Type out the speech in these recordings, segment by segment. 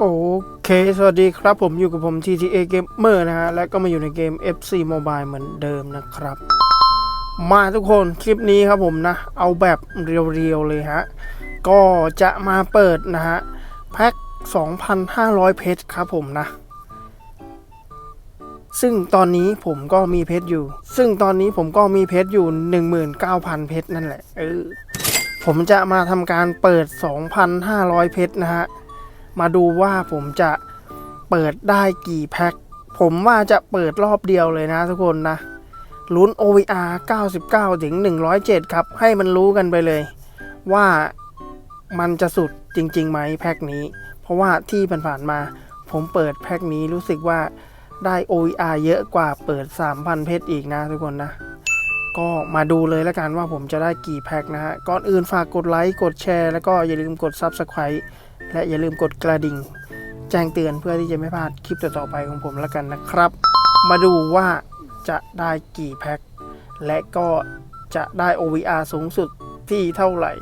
โอเค สวัสดีครับผมอยู่กับผม TTA Gamer นะฮะ และก็มาอยู่ในเกม FC Mobile เหมือนเดิมนะครับ มาทุกคนคลิปนี้ครับผมนะ เอาแบบเรียวๆเลยฮะ ก็จะมาเปิดนะฮะ แพ็ค 2,500 เพชรครับผมนะ ซึ่งตอนนี้ผมก็มีเพชรอยู่ ซึ่งตอนนี้ผมก็มีเพชรอยู่ 19,000 เพชรนั่นแหละ เออ ผมจะมาทำการเปิด 2,500 เพชรนะฮะ มาดูว่าผมจะเปิดได้กี่แพ็ค ผมว่าจะเปิดรอบเดียวเลยนะทุกคนนะ ลุ้น OVR 99 ถึง 107 ครับ ให้มันรู้กันไปเลย ว่ามันจะสุดจริงๆไหมแพ็คนี้ เพราะว่าที่ผ่านๆมาผมเปิดแพ็คนี้รู้สึกว่าได้ OVR เยอะกว่าเปิด 3,000 เพชรอีกนะทุกคนนะ ก็มาดูเลยแล้วกันว่าผมจะได้กี่แพ็คนะฮะ ก่อนอื่นฝากกดไลค์ กดแชร์ แล้วก็อย่าลืมกด Subscribe และอย่าลืมกดกระดิ่ง แจ้งเตือนเพื่อที่จะไม่พลาดคลิปต่อๆไปของผมแล้วกันนะครับ มาดูว่าจะได้กี่แพ็ค และก็จะได้ OVR สูงสุดที่เท่าไหร่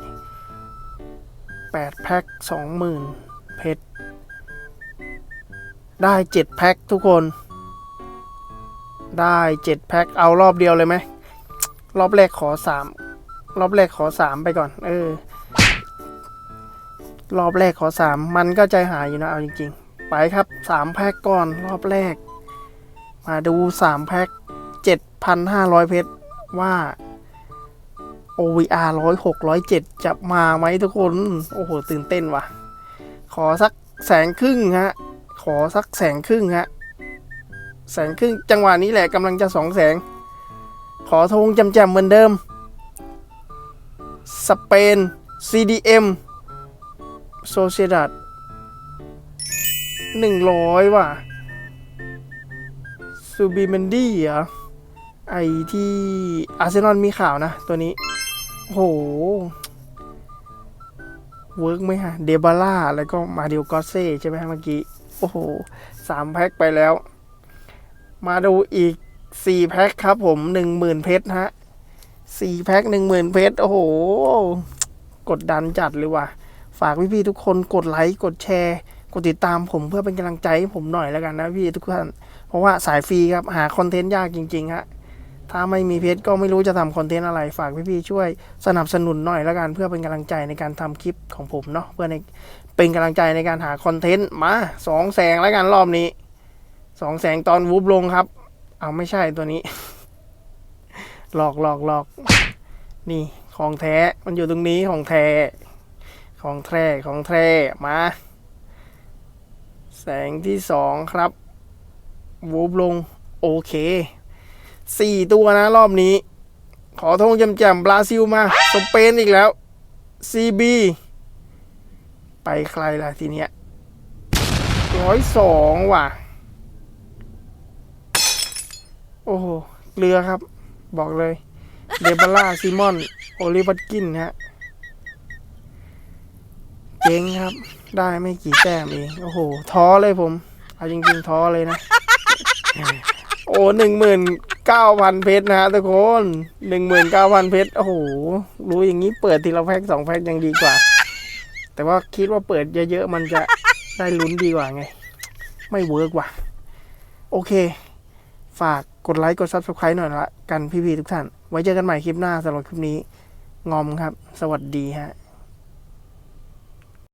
8 แพ็ค 20,000 เพชร ได้ 7 แพ็คทุกคน ได้ 7 แพ็ค เอารอบเดียวเลยไหม รอบแรกขอ3รอบแรกขอ3ไปก่อน เออ รอบแรกขอ3มันก็ใจหายอยู่นะเอาจริง ๆ ไปครับ3แพ็คก่อนรอบแรก มาดู3แพ็ค7,500เพชรว่า OVR 106 107จะมาไหมทุกคน โอ้โห ตื่นเต้นว่ะ ขอสักแสงครึ่งฮะ ขอสักแสงครึ่งฮะ แสงครึ่งจังหวะนี้แหละกำลังจะสองแสง ขอทงจำๆเหมือนเดิม สเปน CDM โซเชียดัดหนึ่งร้อยว่ะซูบิเมนดี้เหรอ ไอที่อาร์เซนอลมีข่าวนะ ตัวนี้โอ้โห เวิร์กไหมฮะ เดบาร่า แล้วก็มาเดียวกอเซ่ใช่ไหมฮะเมื่อกี้ โอ้โหสามแพ็คไปแล้ว มาดูอีก สี่แพ็คครับผมหนึ่งหมื่นเพชรฮะสี่แพ็คหนึ่งหมื่นเพชร โอ้โห กดดันจัดเลยว่ะ ฝากพี่ๆทุกคนกดไลค์ กดแชร์ กดติดตามผมเพื่อเป็นกำลังใจให้ผมหน่อยแล้วกันนะพี่ทุกท่าน เพราะว่าสายฟรีครับ หาคอนเทนต์ยากจริง ๆ ฮะ ถ้าไม่มีเพจก็ไม่รู้จะทำคอนเทนต์อะไร ฝากพี่ๆช่วยสนับสนุนหน่อยแล้วกัน เพื่อเป็นกำลังใจในการทำคลิปของผมเนาะ เพื่อในเป็นกำลังใจในการหาคอนเทนต์มาสองแสงแล้วกันรอบนี้สองแสงตอนวูบลงครับ เอาไม่ใช่ตัวนี้ หลอกหลอกหลอกนี่ของแท้ มันอยู่ตรงนี้ของแท้ ของแท้ ของแท้ มา แสงที่สองครับ วูบลง โอเค สี่ตัวนะรอบนี้ ขอทงจำแจมบราซิลมา สเปนอีกแล้ว CB ไปใครล่ะทีเนี้ยร้อยสองว่ะ โอ้โหเรือครับ บอกเลย เดบาร่าซิมอน โอลิวัตกินฮะ เจ๊งครับ ได้ไม่กี่แต้มเอง โอ้โห ท้อเลยผม เอาจริงๆ ท้อเลยนะ โอ้หนึ่งหมื่นเก้าพันเพชรนะฮะทุกคนหนึ่งหมื่นเก้าพันเพชร โอ้โห รู้อย่างนี้เปิดทีละแพ็กสองแพ็กยังดีกว่า แต่ว่าคิดว่าเปิดเยอะๆ มันจะได้ลุ้นดีกว่าไง ไม่เวิร์กว่ะ โอเค ฝากกดไลค์กด Subscribe หน่อยละกันพี่ๆทุกท่าน ไว้เจอกันใหม่คลิปหน้าสำหรับคลิปนี้ งอมครับ สวัสดีฮะ